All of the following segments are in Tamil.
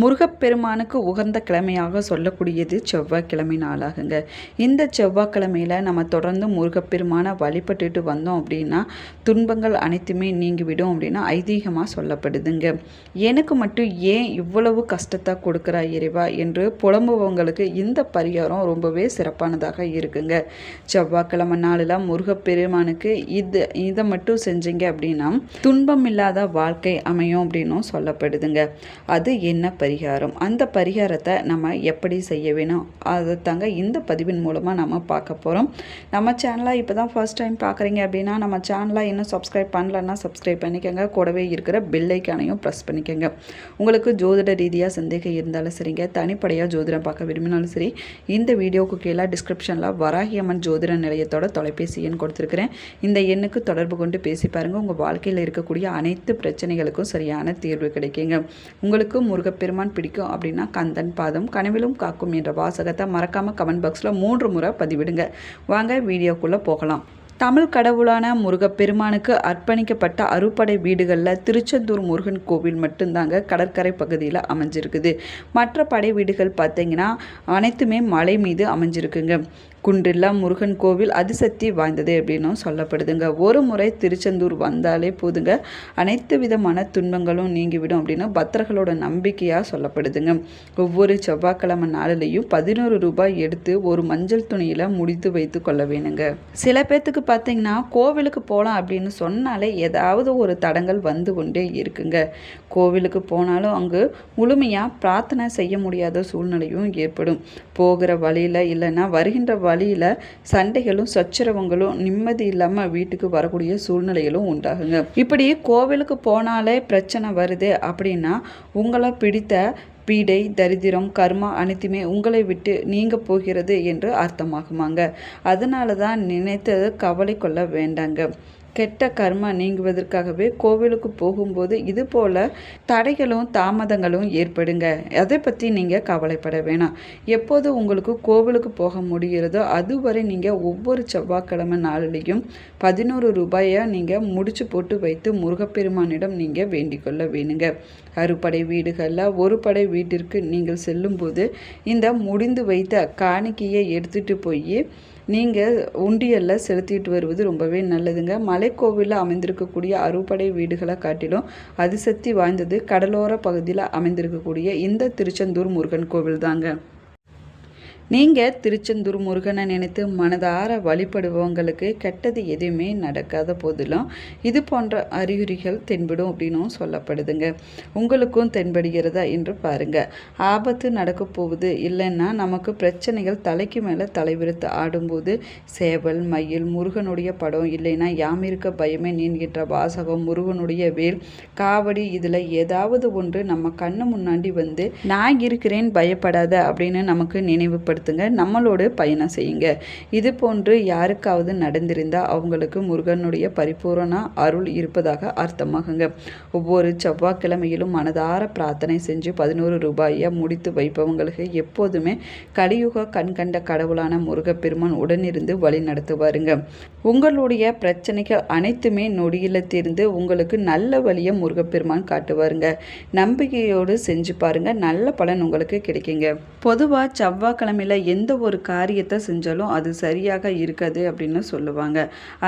முருகப்பெருமானுக்கு உகந்த கிழமையாக சொல்லக்கூடியது செவ்வாய்க்கிழமை நாளாகுங்க. இந்த செவ்வாய்க்கிழமையில் நம்ம தொடர்ந்து முருகப்பெருமானை வழிபட்டுட்டு வந்தோம் அப்படின்னா துன்பங்கள் அனைத்துமே நீங்கிவிடும் அப்படின்னா ஐதீகமாக சொல்லப்படுதுங்க. எனக்கு மட்டும் ஏன் இவ்வளவு கஷ்டத்தை கொடுக்குறா இறைவா என்று புலம்புவங்களுக்கு இந்த பரிகாரம் ரொம்பவே சிறப்பானதாக இருக்குங்க. செவ்வாய்க்கிழமை நாளில் முருகப்பெருமானுக்கு இது இதை மட்டும் செஞ்சீங்க அப்படின்னா துன்பம் இல்லாத வாழ்க்கை அமையும் அப்படின்னும் சொல்லப்படுதுங்க. அது என்ன பரிகாரம். அந்த பரிகாரத்தை நம்ம எப்படி செய்ய வேணும்? அதை தாங்க இந்த பதிவின் மூலமாக நம்ம பார்க்க போகிறோம் நம்ம சேனலாக இப்போ தான் ஃபர்ஸ்ட் டைம் பார்க்குறீங்க அப்படின்னா நம்ம சேனலாக இன்னும் சப்ஸ்கிரைப் பண்ணலன்னா சப்ஸ்கிரைப் பண்ணிக்கோங்க. கூடவே இருக்கிற பில்லைக்கானையும் ப்ரெஸ் பண்ணிக்கோங்க. உங்களுக்கு ஜோதிட ரீதியாக சந்தேகம் இருந்தாலும் சரிங்க. தனிப்படையாக ஜோதிடம் பார்க்க விரும்பினாலும் சரி இந்த வீடியோவுக்கு கீழே டிஸ்கிரிப்ஷனில் வராகியம்மன் ஜோதிட நிலையத்தோட தொலைபேசி எண் கொடுத்துருக்கிறேன். இந்த எண்ணுக்கு தொடர்பு கொண்டு பேசி பாருங்கள் உங்கள் வாழ்க்கையில் இருக்கக்கூடிய அனைத்து பிரச்சனைகளுக்கும் சரியான தீர்வு கிடைக்குங்க. உங்களுக்கு முருகப்பெருமான் பிடிக்கும் அப்படின்னா கந்தன் பாதம் கனவிலும் காக்கும் என்ற வாசகத்தை மறக்காமல் கமெண்ட் பாக்ஸில் மூன்று முறை பதிவிடுங்க. வாங்க வீடியோக்குள்ளே போகலாம். தமிழ் கடவுளான முருகப்பெருமானுக்கு அர்ப்பணிக்கப்பட்ட அறுபடை வீடுகளில் திருச்செந்தூர் முருகன் கோவில் மட்டும்தாங்க கடற்கரை பகுதியில் அமைஞ்சிருக்குது. மற்ற படை வீடுகள் பார்த்தீங்கன்னா அனைத்துமே மலை மீது அமைஞ்சிருக்குங்க. குன்றில்லா முருகன் கோவில் அதிசக்தி வாய்ந்தது அப்படின்னும் சொல்லப்படுதுங்க. ஒரு முறை திருச்செந்தூர் வந்தாலே போதுங்க. அனைத்து விதமான துன்பங்களும் நீங்கிவிடும் அப்படின்னு பக்தர்களோட நம்பிக்கையாக சொல்லப்படுதுங்க. ஒவ்வொரு செவ்வாய்க்கிழமை நாளிலையும் பதினோரு ரூபாய் எடுத்து ஒரு மஞ்சள் துணியில் முடித்து வைத்து கொள்ள வேணுங்க. சில பேர்த்துக்கு பார்த்தீங்கன்னா கோவிலுக்கு போகலாம் அப்படின்னு சொன்னாலே ஏதாவது ஒரு தடங்கள் வந்து கொண்டே இருக்குங்க. கோவிலுக்கு போனாலும் அங்கு முழுமையாக பிரார்த்தனை செய்ய முடியாத சூழ்நிலையும் ஏற்படும். போகிற வழியில் இல்லைன்னா வருகின்ற வழியில் சண்டைகளும் சச்சரவங்களும் நிம்மதி இல்லாமல் வீட்டுக்கு வரக்கூடிய சூழ்நிலைகளும் உண்டாகுங்க. இப்படி கோவிலுக்கு போனாலே பிரச்சனை வருது அப்படின்னா உங்களை பிடித்த பீடை தரித்திரம் கர்மா அனைத்துமே உங்களை விட்டு நீங்க போகிறது என்று அர்த்தமாகுமாங்க. அதனால தான் நினைத்தது கவலை கொள்ள வேண்டாங்க. கெட்ட கர்மா நீங்குவதற்காகவே கோவிலுக்கு போகும்போது இது போல் தடைகளும் தாமதங்களும் ஏற்படுங்க. அதை பற்றி நீங்கள் கவலைப்பட வேணாம். எப்போது உங்களுக்கு கோவிலுக்கு போக முடிகிறதோ அதுவரை நீங்கள் ஒவ்வொரு செவ்வாய்க்கிழமை நாளிலையும் பதினோரு ரூபாயை நீங்கள் முடிச்சு போட்டு வைத்து முருகப்பெருமானிடம் நீங்கள் வேண்டிக்கொள்ள வேணுங்க. அறுபடை வீடுகளில் ஒரு படை வீட்டிற்கு நீங்கள் செல்லும்போது இந்த முடிந்து வைத்த காணிக்கையை எடுத்துகிட்டு போய் நீங்கள் உண்டியலில் செலுத்திட்டு வருவது ரொம்பவே நல்லதுங்க. மலைக்கோவிலில் அமைந்திருக்கக்கூடிய அறுபடை வீடுகளை காட்டிலும் அதிசக்தி வாய்ந்தது கடலோர பகுதியில் அமைந்திருக்கக்கூடிய இந்த திருச்செந்தூர் முருகன் கோவில் தாங்க நீங்கள் திருச்செந்தூர் முருகனை நினைத்து மனதார வழிபடுபவங்களுக்கு கெட்டது எதுவுமே நடக்காத போதிலும் இது போன்ற அறிகுறிகள் தென்படும் அப்படின்னும் சொல்லப்படுதுங்க. உங்களுக்கும் தென்படுகிறதா என்று பாருங்கள் ஆபத்து நடக்க போகுது. இல்லைன்னா நமக்கு பிரச்சனைகள் தலைக்கு மேலே தலைவிரித்து ஆடும்போது சேவல் மயில் முருகனுடைய படம் இல்லைன்னா யாம் இருக்க பயமே நீன்கின்ற வாசகம் முருகனுடைய வேல் காவடி இதில் ஏதாவது ஒன்று நம்ம கண்ணு முன்னாடி வந்து நான் இருக்கிறேன் பயப்படாத அப்படின்னு நமக்கு பயன்படுத்துங்க நம்மளோட பயணம் செய்யுங்க. இது போன்று யாருக்காவது நடந்திருந்தால் அவங்களுக்கு முருகனுடைய பரிபூரண அருள் இருப்பதாக அர்த்தமாகுங்க. ஒவ்வொரு செவ்வாய்க்கிழமையிலும் மனதார பிரார்த்தனை செஞ்சு பதினோரு ரூபாயை முடித்து வைப்பவங்களுக்கு எப்போதுமே கலியுக கண்கண்ட கடவுளான முருகப்பெருமான் உடனிருந்து வழி நடத்துவாருங்க. உங்களுடைய பிரச்சனைகள் அனைத்துமே நொடியில் தீர்ந்து உங்களுக்கு நல்ல வழியை முருகப்பெருமான் காட்டுவாருங்க. நம்பிக்கையோடு செஞ்சு பாருங்க நல்ல பலன் உங்களுக்கு கிடைக்குங்க. பொதுவாக செவ்வாய்க்கிழமை செவ்வாய்க்கிழமையில் எந்த ஒரு காரியத்தை செஞ்சாலும் அது சரியாக இருக்காது அப்படின்னு சொல்லுவாங்க.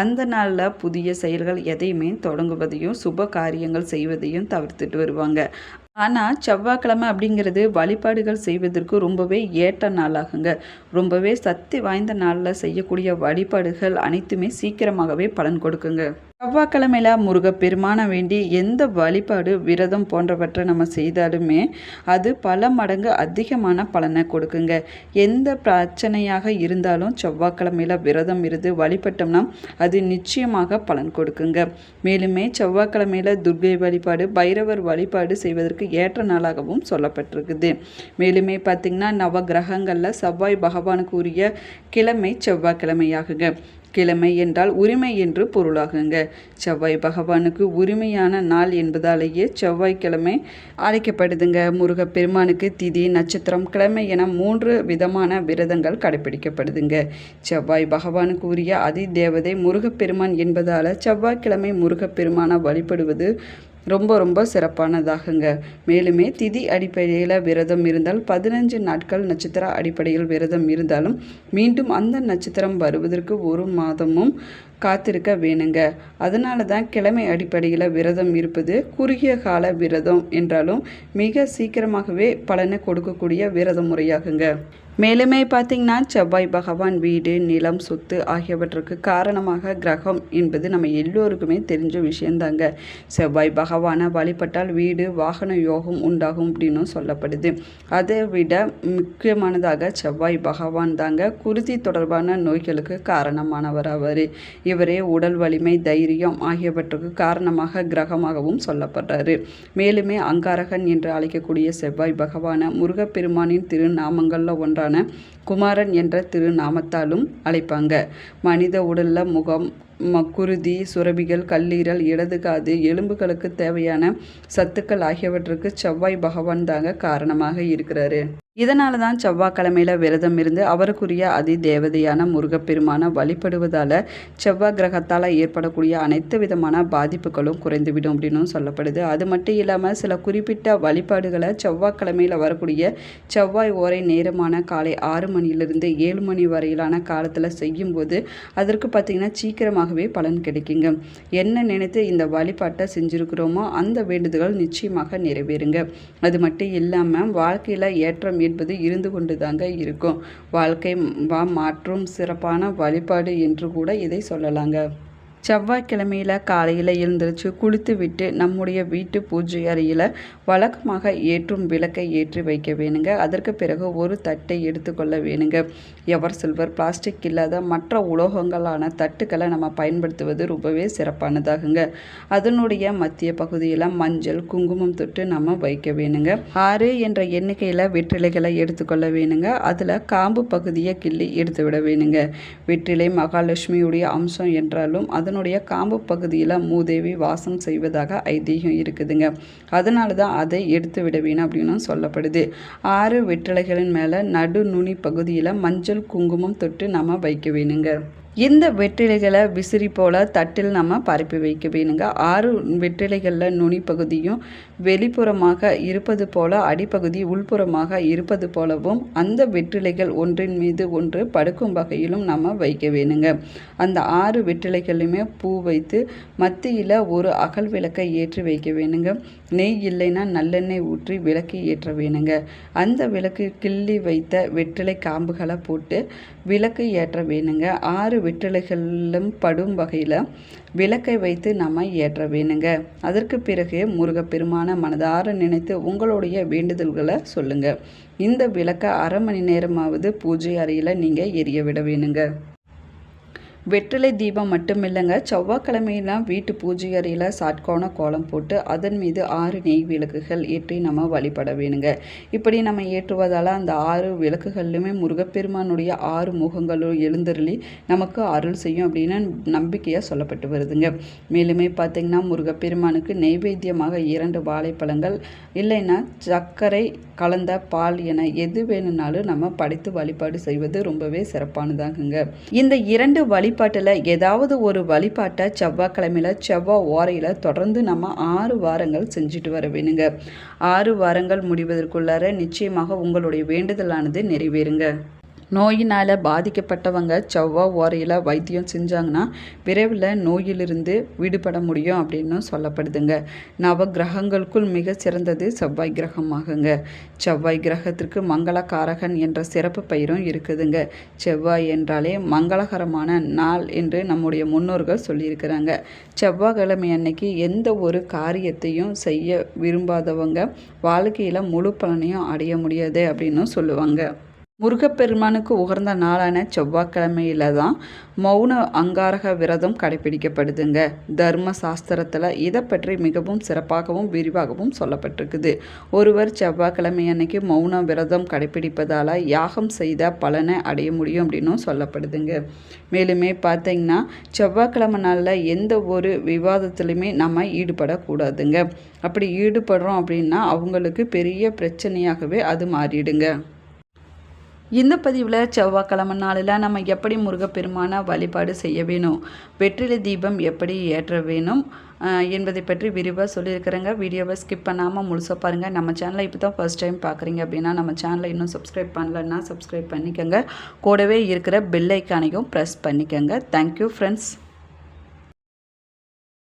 அந்த நாளில் புதிய செயல்கள் எதையுமே தொடங்குவதையும் சுப காரியங்கள் செய்வதையும் தவிர்த்துட்டு வருவாங்க. ஆனால் செவ்வாய்க்கிழமை அப்படிங்கிறது வழிபாடுகள் செய்வதற்கு ரொம்பவே ஏற்ற நாளாகுங்க. ரொம்பவே சக்தி வாய்ந்த நாளில் செய்யக்கூடிய வழிபாடுகள் அனைத்துமே சீக்கிரமாகவே பலன் கொடுக்குங்க. செவ்வாய்க்கிழமையில் முருகப்பெருமான வேண்டி எந்த வழிபாடு விரதம் போன்றவற்றை நம்ம செய்தாலுமே அது பல மடங்கு அதிகமான பலனை கொடுக்குங்க. எந்த பிரச்சனையாக இருந்தாலும் செவ்வாய்க்கிழமையில் விரதம் இருந்து வழிபட்டோம்னா அது நிச்சயமாக பலன் கொடுக்குங்க. மேலுமே செவ்வாய்க்கிழமையில் துர்கை வழிபாடு பைரவர் வழிபாடு செய்வதற்கு ஏற்ற நாளாகவும் சொல்லப்பட்டிருக்குது. மேலுமே பார்த்திங்கன்னா நவ கிரகங்களில் செவ்வாய் பகவானுக்கு உரிய கிழமை செவ்வாய்க்கிழமையாகுங்க. கிழமை என்றால் உரிமை என்று பொருளாகுங்க. செவ்வாய் பகவானுக்கு உரிமையான நாள் என்பதாலேயே செவ்வாய்க்கிழமை அழைக்கப்படுதுங்க. முருகப்பெருமானுக்கு திதி நட்சத்திரம் கிழமை என மூன்று விதமான விரதங்கள் கடைபிடிக்கப்படுதுங்க. செவ்வாய் பகவானுக்கு உரிய அதி தேவதை முருகப்பெருமான் என்பதால் செவ்வாய்க்கிழமை முருகப்பெருமானை வழிபடுவது ரொம்ப ரொம்ப சிறப்பானதாகுங்க. மேலுமே திதி அடிப்படையில் விரதம் இருந்தால் பதினஞ்சு நாட்கள் நட்சத்திர அடிப்படையில் விரதம் இருந்தாலும் மீண்டும் அந்த நட்சத்திரம் வருவதற்கு ஒரு மாதமும் காத்திருக்க வேணுங்க. அதனால தான் கிழமை அடிப்படையில் விரதம் இருப்பது குறுகிய கால விரதம் என்றாலும் மிக சீக்கிரமாகவே பலனை கொடுக்கக்கூடிய விரத முறையாகுங்க. மேலுமே பார்த்திங்கன்னா செவ்வாய் பகவான் வீடு நிலம் சொத்து ஆகியவற்றுக்கு காரணமாக கிரகம் என்பது நம்ம எல்லோருக்குமே தெரிஞ்ச விஷயந்தாங்க. செவ்வாய் பகவானை வழிபட்டால் வீடு வாகன யோகம் உண்டாகும் அப்படின்னும் சொல்லப்படுது. அதை விட முக்கியமானதாக செவ்வாய் பகவான் தாங்க குருதி தொடர்பான நோய்களுக்கு காரணமானவர் அவர். இவரே உடல் வலிமை தைரியம் ஆகியவற்றுக்கு காரணமாக கிரகமாகவும் சொல்லப்படுறாரு. மேலுமே அங்காரகன் என்று அழைக்கக்கூடிய செவ்வாய் பகவான முருகப்பெருமானின் திருநாமங்களில் ஒன்றான குமாரன் என்ற திருநாமத்தாலும் அழைப்பாங்க. மனித உடல்ல முகம் குருதி சுரபிகள் கல்லீரல் இடது காது எலும்புகளுக்கு தேவையான சத்துக்கள் ஆகியவற்றுக்கு செவ்வாய் பகவான் தாங்க காரணமாக இருக்கிறாரு. இதனால தான் செவ்வாய்க்கிழமையில விரதம் இருந்து அவருக்குரிய அதி தேவதையான முருகப்பெருமான வழிபடுவதால் செவ்வாய் கிரகத்தால் ஏற்படக்கூடிய அனைத்து விதமான பாதிப்புகளும் குறைந்துவிடும் அப்படின்னும் சொல்லப்படுது. அது மட்டும் இல்லாமல் சில குறிப்பிட்ட வழிபாடுகளை செவ்வாய்க்கிழமையில் வரக்கூடிய செவ்வாய் ஓரை நேரமான காலை ஆறு மணியிலிருந்து ஏழு மணி வரையிலான காலத்தில் செய்யும்போது அதற்கு பார்த்திங்கன்னா சீக்கிரமாகவே பலன் கிடைக்குங்க. என்ன நினைத்து இந்த வழிபாட்டை செஞ்சுருக்கிறோமோ அந்த வேண்டுதல்கள் நிச்சயமாக நிறைவேறுங்க. அது மட்டும் இல்லாமல் வாழ்க்கையில் ஏற்றம் என்பது இருந்து கொண்டு தாங்க இருக்கும். வாழ்க்கை வா மாற்றும் சிறப்பான வழிபாடு என்று கூட இதை சொல்லலாங்க. செவ்வாய்க்கிழமையில் காலையில் எழுந்திரிச்சு குளித்து விட்டு நம்முடைய வீட்டு பூஜை அறையில் வழக்கமாக ஏற்றும் விளக்கை ஏற்றி வைக்க வேணுங்க. அதற்கு பிறகு ஒரு தட்டை எடுத்துக்கொள்ள வேணுங்க. எவர் சில்வர் பிளாஸ்டிக் இல்லாத மற்ற உலோகங்களான தட்டுக்களை நம்ம பயன்படுத்துவது ரொம்பவே சிறப்பானதாகுங்க. அதனுடைய மத்திய பகுதியில் மஞ்சள் குங்குமம் தொட்டு நம்ம வைக்க வேணுங்க. ஆறு என்ற எண்ணிக்கையில் வெற்றிலைகளை எடுத்துக்கொள்ள வேணுங்க. அதில் காம்பு பகுதியை கிள்ளி எடுத்து விட வேணுங்க. வெற்றிலை மகாலட்சுமியுடைய அம்சம் என்றாலும் அதனுடைய காம்பு பகுதியில் மூதேவி வாசம் செய்வதாக ஐதீகம் இருக்குதுங்க. அதனால தான் அதை எடுத்து விட வேணும் அப்படின்னு சொல்லப்படுது. ஆறு வெற்றிலைகளின் மேலே நடு நுனி பகுதியில் மஞ்சள் குங்குமம் தொட்டு நம்ம வைக்க வேணுங்க. இந்த வெற்றிலைகளை விசிறி போல் தட்டில் நம்ம பரப்பி வைக்க வேணுங்க ஆறு வெற்றிலைகளில் நுனி பகுதியும் வெளிப்புறமாக இருப்பது போல அடிப்பகுதி உள்புறமாக இருப்பது போலவும் அந்த வெற்றிலைகள் ஒன்றின் மீது ஒன்று படுக்கும் வகையிலும் நம்ம வைக்க வேணுங்க அந்த ஆறு வெற்றிலைகளையுமே பூ வைத்து மத்தியில் ஒரு அகல் விளக்கை ஏற்றி வைக்க வேணுங்க நெய் இல்லைன்னா நல்லெண்ணெய் ஊற்றி விளக்கு ஏற்ற வேணுங்க அந்த விளக்கு கிள்ளி வைத்த வெற்றிலை காம்புகளை போட்டு விளக்கு ஏற்ற வேணுங்க ஆறு விட்டலைகளிலும் படும் வகையில் விளக்கை வைத்து நம்ம ஏற்ற வேணுங்க. அதற்கு பிறகு முருகப்பெருமான மனதார நினைத்து உங்களுடைய வேண்டுதல்களை சொல்லுங்கள் இந்த விளக்கை அரை மணி நேரமாவது பூஜை அறையில் நீங்கள் எரிய விட வேணுங்க. வெற்றிலை தீபம் மட்டும் இல்லைங்க செவ்வாய்க்கிழமையெல்லாம் வீட்டு பூஜை அறையில் சாட்கோண கோலம் போட்டு அதன் மீது ஆறு நெய் விளக்குகள் ஏற்றி நம்ம வழிபட வேணுங்க. இப்படி நம்ம ஏற்றுவதால் அந்த ஆறு விளக்குகள்லையுமே முருகப்பெருமானுடைய ஆறு முகங்களும் எழுந்தருளி நமக்கு அருள் செய்யும் அப்படின்னு நம்பிக்கையாக சொல்லப்பட்டு வருதுங்க. மேலுமே பார்த்திங்கன்னா முருகப்பெருமானுக்கு நெய்வேத்தியமாக இரண்டு வாழைப்பழங்கள் இல்லைன்னா சர்க்கரை கலந்த பால் என எது வேணும்னாலும் நம்ம படைத்து வழிபாடு செய்வது ரொம்பவே சிறப்பானதாகுங்க. இந்த இரண்டு வழி வழிபாட்டில் ஏதாவது ஒரு வழிபாட்டை செவ்வாய்க்கிழமையில் செவ்வாய் ஓரையில் தொடர்ந்து நம்ம ஆறு வாரங்கள் செஞ்சுட்டு வர வேணுங்க. ஆறு வாரங்கள் முடிவதற்குள்ளார நிச்சயமாக உங்களுடைய வேண்டுதலானது நிறைவேறுங்க. நோயினால் பாதிக்கப்பட்டவங்க செவ்வாய் ஓரையில் வைத்தியம் செஞ்சாங்கன்னா விரைவில் நோயிலிருந்து விடுபட முடியும் அப்படின்னு சொல்லப்படுதுங்க. நவ கிரகங்களுக்குள் மிக சிறந்தது செவ்வாய் கிரகமாகுங்க. செவ்வாய் கிரகத்திற்கு மங்களகாரகன் என்ற சிறப்பு பெயரும் இருக்குதுங்க. செவ்வாய் என்றாலே மங்களகரமான நாள் என்று நம்முடைய முன்னோர்கள் சொல்லியிருக்கிறாங்க. செவ்வாய்க்கிழமை அன்னைக்கு எந்த ஒரு காரியத்தையும் செய்ய விரும்பாதவங்க வாழ்க்கையில் முழு பலனையும் அடைய முடியாது அப்படின்னு சொல்லுவாங்க. முருகப்பெருமானுக்கு உகர்ந்த நாளான செவ்வாய்க்கிழமையில தான் மௌன அங்காரக விரதம் கடைபிடிக்கப்படுதுங்க. தர்ம சாஸ்திரத்தில் இதை பற்றி மிகவும் சிறப்பாகவும் விரிவாகவும் சொல்லப்பட்டிருக்குது. ஒருவர் செவ்வாய்க்கிழமை அன்னைக்கு மௌன விரதம் கடைபிடிப்பதால் யாகம் செய்த பலனை அடைய முடியும் அப்படின்னும் சொல்லப்படுதுங்க. மேலுமே பார்த்தீங்கன்னா செவ்வாய்க்கிழமை நாளில் எந்த ஒரு விவாதத்துலையுமே நம்ம ஈடுபடக்கூடாதுங்க. அப்படி ஈடுபடுறோம் அப்படின்னா அவங்களுக்கு பெரிய பிரச்சனையாகவே அது மாறிடுங்க. இந்த பதிவில் செவ்வாய்க்கிழமை நாளில் நம்ம எப்படி முருகப்பெருமான வழிபாடு செய்ய வேணும்? வெற்றிலை தீபம் எப்படி ஏற்ற வேணும்? என்பதை பற்றி விரிவாக சொல்லியிருக்கிறேங்க. வீடியோவை ஸ்கிப் பண்ணாமல் முழுசாக பாருங்கள் நம்ம சேனலை இப்போ தான் ஃபர்ஸ்ட் டைம் பார்க்குறீங்க அப்படின்னா நம்ம சேனலை இன்னும் சப்ஸ்கிரைப் பண்ணலன்னா சப்ஸ்கிரைப் பண்ணிக்கோங்க. கூடவே இருக்கிற பெல் ஐக்கானையும் ப்ரெஸ் பண்ணிக்கோங்க. Thank you friends